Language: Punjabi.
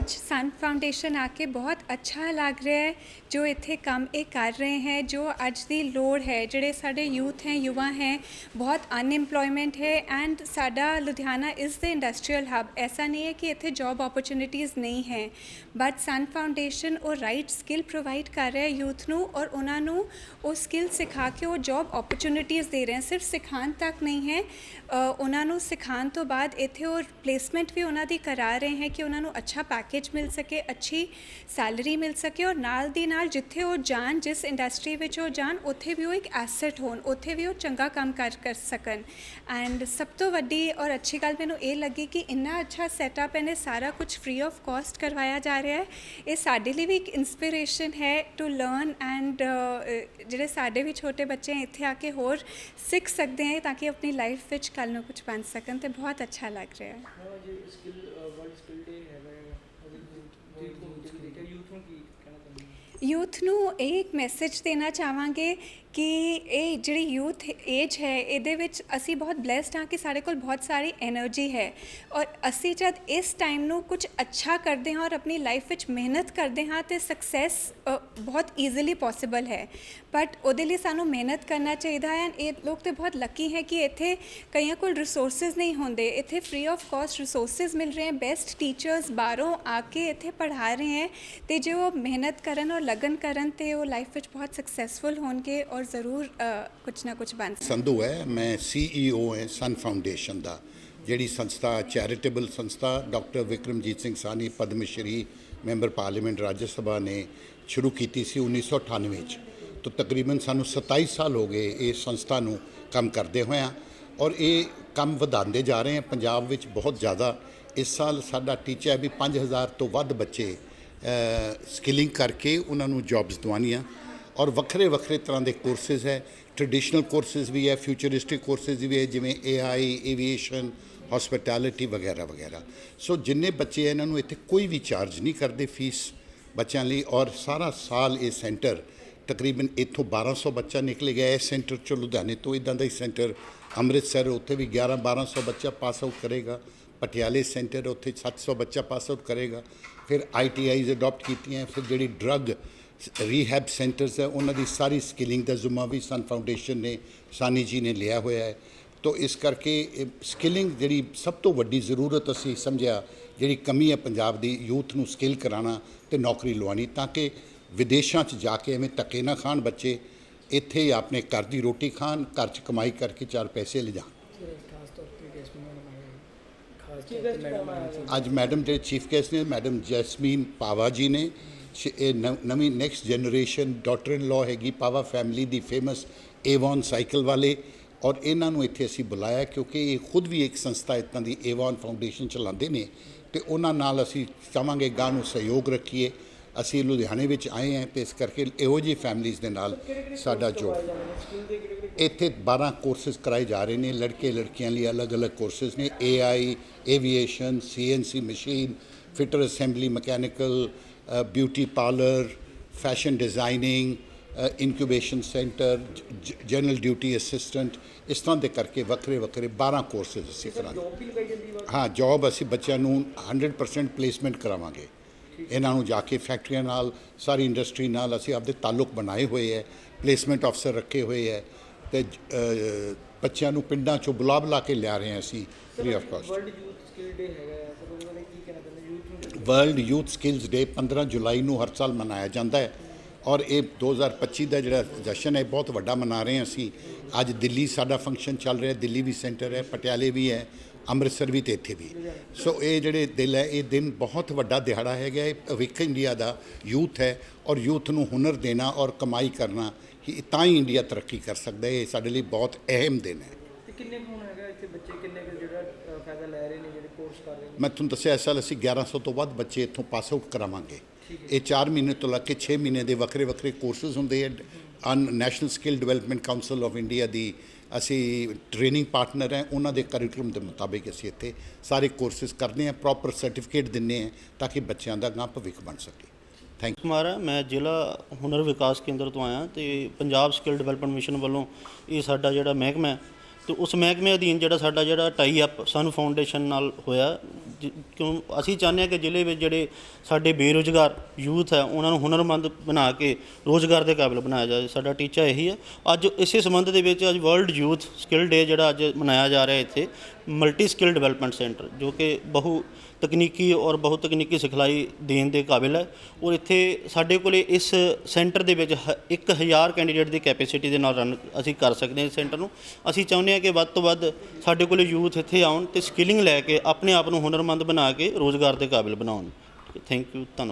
ਅੱਜ ਸਨ ਫਾਊਂਡੇਸ਼ਨ ਆ ਕੇ ਬਹੁਤ ਅੱਛਾ ਲੱਗ ਰਿਹਾ ਹੈ, ਜੋ ਇੱਥੇ ਕੰਮ ਇਹ ਕਰ ਰਹੇ ਹੈ, ਜੋ ਅੱਜ ਦੀ ਲੋੜ ਹੈ, ਜਿਹੜੇ ਸਾਡੇ ਯੂਥ ਹੈ, ਯੁਵਾ ਹੈ, ਬਹੁਤ ਅਨਐਮਪਲੋਇਮੈਂਟ ਹੈ ਐਂਡ ਸਾਡਾ Ludhiana is the industrial hub ਐਸਾ ਨਹੀਂ ਹੈ ਕਿ ਇੱਥੇ ਜੌਬ ਓਪਰਚੁਨਿਟੀਜ਼ ਨਹੀਂ ਹੈ ਬਟ ਸਨ ਫਾਊਂਡੇਸ਼ਨ ਉਹ ਰਾਈਟ ਸਕਿੱਲ ਪ੍ਰੋਵਾਈਡ ਕਰ ਰਿਹਾ ਹੈ ਯੂਥ ਨੂੰ ਔਰ ਉਹਨਾਂ ਨੂੰ ਉਹ ਸਕਿੱਲ ਸਿਖਾ ਕੇ ਉਹ ਜੌਬ ਓਪਰਚੁਨਿਟੀਜ਼ ਦੇ ਰਹੇ ਹੈ। ਸਿਰਫ ਸਿਖਾਉਣ ਤੱਕ ਨਹੀਂ ਹੈ ਉਹਨਾਂ ਨੂੰ ਸਿਖਾਉਣ ਤੋਂ ਬਾਅਦ ਇੱਥੇ ਉਹ ਪਲੇਸਮੈਂਟ ਵੀ ਉਹਨਾਂ ਦੀ ਕਰਾ ਰਹੇ ਹੈ ਕਿ ਉਹਨਾਂ ਨੂੰ ਅੱਛਾ ਪੈਕ ਪੈਕੇਜ ਮਿਲ ਸਕੇ, ਅੱਛੀ ਸੈਲਰੀ ਮਿਲ ਸਕੇ ਔਰ ਨਾਲ ਦੀ ਨਾਲ ਜਿੱਥੇ ਉਹ ਜਾਣ, ਜਿਸ ਇੰਡਸਟਰੀ ਵਿੱਚ ਉਹ ਜਾਣ, ਉੱਥੇ ਵੀ ਉਹ ਇੱਕ ਐਸੈਟ ਹੋਣ, ਉੱਥੇ ਵੀ ਉਹ ਚੰਗਾ ਕੰਮ ਕਰ ਕਰ ਸਕਣ। ਐਂਡ ਸਭ ਤੋਂ ਵੱਡੀ ਔਰ ਅੱਛੀ ਗੱਲ ਮੈਨੂੰ ਇਹ ਲੱਗੀ ਕਿ ਇੰਨਾ ਅੱਛਾ ਸੈਟਅਪ ਇਹਨੇ ਸਾਰਾ ਕੁਝ ਫ੍ਰੀ ਆਫ ਕਾਸਟ ਕਰਵਾਇਆ ਜਾ ਰਿਹਾ ਹੈ। ਇਹ ਸਾਡੇ ਲਈ ਵੀ ਇੱਕ ਇਨਸਪੀਰੇਸ਼ਨ ਹੈ ਟੂ ਲਰਨ ਐਂਡ ਜਿਹੜੇ ਸਾਡੇ ਵੀ ਛੋਟੇ ਬੱਚੇ ਹੈ, ਇੱਥੇ ਆ ਕੇ ਹੋਰ ਸਿੱਖ ਸਕਦੇ ਹੈ ਤਾਂ ਕਿ ਆਪਣੀ ਲਾਈਫ ਵਿੱਚ ਕੱਲ ਨੂੰ ਕੁਝ ਬਣ ਸਕਣ ਤੇ ਬਹੁਤ ਅੱਛਾ ਲੱਗ ਰਿਹਾ ਹੈ। ਜੀ ਸਕਿੱਲ ਵਰਲਡ ਸਕਿੱਲ ਡੇ ਹੈਗਾ ਹੈ ਉਹਦੇ ਵਿੱਚ ਤੁਸੀਂ ਦੇਖਿਆ ਯੂਥ ਨੂੰ ਕੀ ਕਹਿਣਾ ਚਾਹੁੰਦੇ ਹੋ ਯੂਥ ਨੂੰ ਇਹ ਇੱਕ ਮੈਸੇਜ ਦੇਣਾ ਚਾਹਾਂਗੇ ਕਿ ਇਹ ਜਿਹੜੀ ਯੂਥ ਏਜ ਹੈ, ਇਹਦੇ ਵਿੱਚ ਅਸੀਂ ਬਹੁਤ ਬਲੈਸਡ ਹਾਂ ਕਿ ਸਾਡੇ ਕੋਲ ਬਹੁਤ ਸਾਰੀ એનર્ਜੀ ਹੈ। ਔਰ ਅਸੀਂ ਜਦ ਇਸ ਟਾਈਮ ਨੂੰ ਕੁਝ ਅੱਛਾ ਕਰਦੇ ਹਾਂ ਔਰ ਆਪਣੀ ਲਾਈਫ ਵਿੱਚ ਮਿਹਨਤ ਕਰਦੇ ਹਾਂ ਤੇ ਸਕਸੈਸ ਬਹੁਤ ਈਜ਼ੀਲੀ ਪੋਸੀਬਲ ਹੈ। ਬਟ ਉਹਦੇ ਲਈ ਸਾਨੂੰ ਮਿਹਨਤ ਕਰਨਾ ਚਾਹੀਦਾ ਹੈ। ਇਹ ਲੋਕ ਤੇ ਬਹੁਤ ਲੱਕੀ ਹੈ ਕਿ ਇੱਥੇ ਕਈਆਂ ਕੋਲ ਰਿਸੋਰਸਸ ਨਹੀਂ ਹੁੰਦੇ। ਇੱਥੇ ਫ੍ਰੀ ਆਫ ਕਾਸਟ ਰਿਸੋਰਸਸ ਮਿਲ ਰਹੇ ਹਨ ਬੈਸਟ ਟੀਚਰਸ ਬਾਹਰੋਂ ਆ ਕੇ ਇੱਥੇ ਪੜ੍ਹਾ ਰਹੇ ਹਨ ਤੇ ਜੇ ਉਹ ਮਿਹਨਤ ਕਰਨ ਔਰ ਲਗਨ ਕਰਨ ਤੇ ਉਹ ਲਾਈਫ ਵਿੱਚ ਬਹੁਤ ਸਕਸੈਸਫੁਲ ਹੋਣਗੇ ਔਰ ਜ਼ਰੂਰ ਕੁਝ ਨਾ ਕੁਝ ਬਣ ਸੰਧੂ ਹੈ, ਮੈਂ ਸੀਈਓ ਹਾਂ ਸਨ ਫਾਊਂਡੇਸ਼ਨ ਦਾ। ਜਿਹੜੀ ਸੰਸਥਾ ਚੈਰੀਟੇਬਲ ਸੰਸਥਾ doctor Vikramjit Singh Sahni Padma Shri member parliament Rajya Sabha ਨੇ ਸ਼ੁਰੂ ਕੀਤੀ ਸੀ 1998 ਚ। ਤੋਂ ਤਕਰੀਬਨ ਸਾਨੂੰ 27 ਸਾਲ ਹੋ ਗਏ ਇਹ ਸੰਸਥਾ ਨੂੰ ਕੰਮ ਕਰਦੇ ਹੋਇਆਂ ਔਰ ਇਹ ਕੰਮ ਵਧਾਉਂਦੇ ਜਾ ਰਹੇ ਹਾਂ ਪੰਜਾਬ ਵਿੱਚ ਬਹੁਤ ਜ਼ਿਆਦਾ ਇਸ ਸਾਲ ਸਾਡਾ ਟੀਚਾ ਹੈ ਵੀ 5000 ਤੋਂ ਵੱਧ ਬੱਚੇ ਸਕਿਲਿੰਗ ਕਰਕੇ ਉਹਨਾਂ ਨੂੰ ਜੌਬਸ ਦਵਾਉਣੀਆਂ। ਔਰ ਵੱਖਰੇ ਵੱਖਰੇ ਤਰ੍ਹਾਂ ਦੇ ਕੋਰਸਿਸ ਹੈ। ਟ੍ਰੈਡੀਸ਼ਨਲ ਕੋਰਸਿਸ ਵੀ ਹੈ ਫਿਊਚਰਿਸਟਿਕ ਕੋਰਸਿਸ ਵੀ ਹੈ, ਜਿਵੇਂ ਏਆਈ ਏਵੀਏਸ਼ਨ ਹਸਪਿਟੈਲਿਟੀ ਵਗੈਰਾ ਵਗੈਰਾ। ਸੋ ਜਿੰਨੇ ਬੱਚੇ ਇਹਨਾਂ ਨੂੰ ਇੱਥੇ ਕੋਈ ਵੀ ਚਾਰਜ ਨਹੀਂ ਕਰਦੇ ਫੀਸ ਬੱਚਿਆਂ ਲਈ। ਔਰ ਸਾਰਾ ਸਾਲ ਇਹ ਸੈਂਟਰ ਤਕਰੀਬਨ ਇੱਥੋਂ 1200 ਬੱਚਾ ਨਿਕਲ ਗਿਆ। ਇਸ ਸੈਂਟਰ ਚੋਂ ਲੁਧਿਆਣੇ ਤੋਂ ਇਦਾਂ ਦਾ ਹੀ ਸੈਂਟਰ ਅੰਮ੍ਰਿਤਸਰ, ਉੱਥੇ ਵੀ 11 1200 ਬੱਚਾ ਪਾਸ ਆਊਟ ਕਰੇਗਾ। ਪਟਿਆਲੇ ਸੈਂਟਰ, ਉੱਥੇ 700 ਬੱਚਾ ਪਾਸ ਆਊਟ ਕਰੇਗਾ। ਫਿਰ ਆਈਟੀਆਈਜ਼ ਅਡਾਪਟ ਕੀਤੀਆਂ, ਫਿਰ ਜਿਹੜੀ ਡਰੱਗ ਰੀਹੈਬ ਸੈਂਟਰਸ ਹੈ, ਉਹਨਾਂ ਦੀ ਸਾਰੀ ਸਕਿਲਿੰਗ ਦਾ ਜ਼ਿੰਮਾ ਵੀ ਸਨ ਫਾਊਂਡੇਸ਼ਨ ਨੇ ਸਾਨੀ ਜੀ ਨੇ ਲਿਆ ਹੋਇਆ ਹੈ। ਤੋ ਇਸ ਕਰਕੇ ਸਕਿਲਿੰਗ ਜਿਹੜੀ ਸਭ ਤੋਂ ਵੱਡੀ ਜ਼ਰੂਰਤ ਅਸੀਂ ਸਮਝਿਆ, ਜਿਹੜੀ ਕਮੀ ਹੈ ਪੰਜਾਬ ਦੀ, ਯੂਥ ਨੂੰ ਸਕਿੱਲ ਕਰਾਉਣਾ ਤੇ ਨੌਕਰੀ ਲਵਾਉਣੀ, ਤਾਂ ਕਿ ਵਿਦੇਸ਼ਾਂ 'ਚ ਜਾ ਕੇ ਐਵੇਂ ਧੱਕੇ ਨਾ ਖਾਣ ਬੱਚੇ, ਇੱਥੇ ਹੀ ਆਪਣੇ ਘਰ ਦੀ ਰੋਟੀ ਖਾਣ, ਘਰ 'ਚ ਕਮਾਈ ਕਰਕੇ ਚਾਰ ਪੈਸੇ ਲਿਜਾਣ। ਅੱਜ ਮੈਡਮ ਜਿਹੜੇ ਚੀਫ ਗੈਸਟ ਨੇ, ਮੈਡਮ ਜੈਸਮੀਨ ਪਾਵਾ ਜੀ ਨੇ। ਸ਼- ਇਹ ਨਵ- ਨਵੀਂ next generation daughter in law ਹੈਗੀ, ਪਾਵਾ ਫੈਮਿਲੀ ਦੀ ਫੇਮਸ ਏਵਨ ਸਾਈਕਲ ਵਾਲੇ। ਔਰ ਇਹਨਾਂ ਨੂੰ ਇੱਥੇ ਅਸੀਂ ਬੁਲਾਇਆ ਕਿਉਂਕਿ ਇਹ ਖੁਦ ਵੀ ਇੱਕ ਸੰਸਥਾ ਇਤਾਂ ਦੀ ਏਵਨ ਫਾਊਂਡੇਸ਼ਨ ਚਲਾਉਂਦੇ ਨੇ। ਤੇ ਉਹਨਾਂ ਨਾਲ ਅਸੀਂ ਚਾਹਾਂਗੇ ਗਾਂ ਨੂੰ ਸਹਿਯੋਗ ਰੱਖੀਏ। ਅਸੀਂ ਲੁਧਿਆਣੇ ਵਿੱਚ ਆਏ ਹਾਂ ਤੇ ਇਸ ਕਰਕੇ ਇਹੋ ਜਿਹੀ ਫੈਮਿਲੀਆਂ ਦੇ ਨਾਲ ਸਾਡਾ ਜੋੜ। ਇੱਥੇ 12 ਕੋਰਸਿਸ ਕਰਾਏ ਜਾ ਰਹੇ ਨੇ ਲੜਕੇ ਲੜਕੀਆਂ ਲਈ ਅਲੱਗ-ਅਲੱਗ ਕੋਰਸਿਸ ਨੇ AI aviation CNC machine fitter assembly mechanical beauty parlour fashion designing incubation centre general duty assistant ਇਸ ਤਰ੍ਹਾਂ ਦੇ ਕਰਕੇ ਵੱਖਰੇ ਵੱਖਰੇ 12 ਕੋਰਸਿਸ ਅਸੀਂ ਕਰਾਂਗੇ। ਹਾਂ ਜੌਬ ਅਸੀਂ ਬੱਚਿਆਂ ਨੂੰ 100% ਪਲੇਸਮੈਂਟ ਕਰਾਵਾਂਗੇ। ਇਹਨਾਂ ਨੂੰ ਜਾ ਕੇ ਫੈਕਟਰੀਆਂ ਨਾਲ ਸਾਰੀ ਇੰਡਸਟਰੀ ਨਾਲ ਅਸੀਂ ਆਪਦੇ ਤਾਲੁਕ ਬਣਾਏ ਹੋਏ ਹੈ ਪਲੇਸਮੈਂਟ ਅਫਸਰ ਰੱਖੇ ਹੋਏ ਹੈ ਤੇ ਬੱਚਿਆਂ ਨੂੰ ਪਿੰਡਾਂ ਚੋਂ ਬੁਲਾ ਬੁਲਾ ਕੇ ਲਿਆ ਰਹੇ ਹਾਂ ਅਸੀਂ free of cost world youth skill day ਹੈਗਾ ਹੈ ਸਰ ਉਹਦੇ ਬਾਰੇ ਕੀ ਕਹਿਣਾ ਚਾਹੁੰਦੇ ਯੂਥ ਨੂੰ ਵਰਲਡ ਯੂਥ ਸਕਿੱਲਸ ਡੇ 15 ਜੁਲਾਈ ਨੂੰ ਹਰ ਸਾਲ ਮਨਾਇਆ ਜਾਂਦਾ ਹੈ ਔਰ ਇਹ 2025 ਦਾ ਜਿਹੜਾ ਜਸ਼ਨ ਹੈ ਬਹੁਤ ਵੱਡਾ ਮਨਾ ਰਹੇ ਹਾਂ ਅਸੀਂ। ਅੱਜ ਦਿੱਲੀ ਸਾਡਾ ਫੰਕਸ਼ਨ ਚੱਲ ਰਿਹਾ ਦਿੱਲੀ ਵੀ ਸੈਂਟਰ ਹੈ ਪਟਿਆਲੇ ਵੀ ਹੈ ਅੰਮ੍ਰਿਤਸਰ ਵੀ ਤੇ ਇੱਥੇ ਵੀ। ਸੋ ਇਹ ਜਿਹੜੇ ਦਿਲ ਹੈ ਇਹ ਦਿਨ ਬਹੁਤ ਵੱਡਾ ਦਿਹਾੜਾ ਹੈਗਾ। ਇਹ ਭਵਿੱਖ ਇੰਡੀਆ ਦਾ ਯੂਥ ਹੈ ਔਰ ਯੂਥ ਨੂੰ ਹੁਨਰ ਦੇਣਾ ਔਰ ਕਮਾਈ ਕਰਨਾ ਕਿ ਤਾਂ ਹੀ ਇੰਡੀਆ ਤਰੱਕੀ ਕਰ ਸਕਦਾ ਹੈ। ਇਹ ਸਾਡੇ ਲਈ ਬਹੁਤ ਅਹਿਮ ਦਿਨ ਹੈ। ਤੇ ਕਿੰਨੇ ਕੁ ਹੁਣ ਹੈਗਾ ਇੱਥੇ ਬੱਚੇ? ਕਿੰਨੇ ਕੁ ਜਿਹੜਾ ਅ, ਫਾਇਦਾ ਲੈ ਰਹੇ ਨੇ ਜਿਹੜੇ ਕੋਰਸ ਕਰ ਰਹੇ ਨੇ? ਮੈਂ ਤੁਹਾਨੂੰ ਦੱਸਿਆ ਇਸ ਸਾਲ ਅਸੀਂ 1100 ਤੋਂ ਵੱਧ ਬੱਚੇ ਇੱਥੋਂ ਪਾਸ ਆਊਟ ਕਰਾਵਾਂਗੇ। ਇਹ 4 ਮਹੀਨੇ ਤੋਂ ਲੈ ਕੇ 6 ਮਹੀਨੇ ਦੇ ਵੱਖਰੇ ਵੱਖਰੇ ਕੋਰਸਸ ਹੁੰਦੇ ਆ ਅਨ national skill development council of India ਦੀ ਅਸੀਂ ਟ੍ਰੇਨਿੰਗ ਪਾਰਟਨਰ ਹੈ, ਉਹਨਾਂ ਦੇ ਕਰਿਕੂਲਮ ਦੇ ਮੁਤਾਬਿਕ ਅਸੀਂ ਇੱਥੇ ਸਾਰੇ ਕੋਰਸਸ ਕਰਦੇ ਹਾਂ ਪ੍ਰੋਪਰ ਸਰਟੀਫਿਕੇਟ ਦਿੰਨੇ ਹਾਂ ਤਾਂ ਕਿ ਬੱਚਿਆਂ ਦਾ ਗਾਂ ਭਵਿੱਖ ਬਣ ਸਕੇ। ਥੈਂਕ ਯੂ ਹੈ ਮੈਂ ਜ਼ਿਲ੍ਹਾ ਹੁਨਰ ਵਿਕਾਸ ਕੇਂਦਰ ਤੋਂ ਆਇਆ ਤੇ ਪੰਜਾਬ ਸਕਿੱਲ ਡਿਵੈਲਪਮੈਂਟ ਮਿਸ਼ਨ ਵੱਲੋਂ ਇਹ ਸਾਡਾ ਜਿਹੜਾ ਮਹਿਕਮਾ ਤੇ ਉਸ ਮਹਿਕਮੇ ਅਧੀਨ ਜਿਹੜਾ ਸਾਡਾ ਜਿਹੜਾ ਟਾਈ ਅਪ ਸਨ ਫਾਊਂਡੇਸ਼ਨ ਨਾਲ ਹੋਇਆ, ਜ, ਕਿਉਂ ਅਸੀਂ ਚਾਹੁੰਦੇ ਹਾਂ ਕਿ ਜ਼ਿਲ੍ਹੇ ਵਿੱਚ ਜਿਹੜੇ ਸਾਡੇ ਬੇਰੁਜ਼ਗਾਰ ਯੂਥ ਹੈ, ਉਹਨਾਂ ਨੂੰ ਹੁਨਰਮੰਦ ਬਣਾ ਕੇ ਰੋਜ਼ਗਾਰ ਦੇ ਕਾਬਿਲ ਬਣਾਇਆ ਜਾਵੇ। ਸਾਡਾ ਟੀਚਾ ਇਹੀ ਹੈ। ਅੱਜ ਇਸੇ ਸੰਬੰਧ ਦੇ ਵਿੱਚ ਅੱਜ ਵਰਲਡ ਯੂਥ ਸਕਿੱਲ ਡੇ ਜਿਹੜਾ ਅੱਜ ਮਨਾਇਆ ਜਾ ਰਿਹਾ ਇੱਥੇ ਮਲਟੀ ਸਕਿੱਲ ਡਿਵੈਲਪਮੈਂਟ ਸੈਂਟਰ ਜੋ ਕਿ ਬਹੁ ਤਕਨੀਕੀ ਔਰ ਬਹੁ ਤਕਨੀਕੀ ਸਿਖਲਾਈ ਦੇਣ ਦੇ ਕਾਬਿਲ ਹੈ। ਔਰ ਇੱਥੇ ਸਾਡੇ ਕੋਲੇ ਇਸ ਸੈਂਟਰ ਦੇ ਵਿੱਚ ਹ- ਇੱਕ ਹਜ਼ਾਰ ਕੈਂਡੀਡੇਟ ਦੀ ਕੈਪੈਸਿਟੀ ਦੇ ਨਾਲ ਰਨ ਅਸੀਂ ਕਰ ਸਕਦੇ ਹਾਂ ਇਸ ਸੈਂਟਰ ਨੂੰ। ਅਸੀਂ ਚਾਹੁੰਦੇ ਹਾਂ ਕਿ ਵੱਧ ਤੋਂ ਵੱਧ ਸਾਡੇ ਕੋਲੇ ਯੂਥ ਇੱਥੇ ਆਉਣ ਤੇ ਸਕਿਲਿੰਗ ਲੈ ਕੇ ਆਪਣੇ ਆਪ ਨੂੰ ਹੁਨਰਮੰਦ ਬਣਾ ਕੇ ਰੋਜ਼ਗਾਰ ਦੇ ਕਾਬਿਲ ਬਣਾਉਣ। ਥੈਂਕ ਯੂ ਧੰਨਵਾਦ।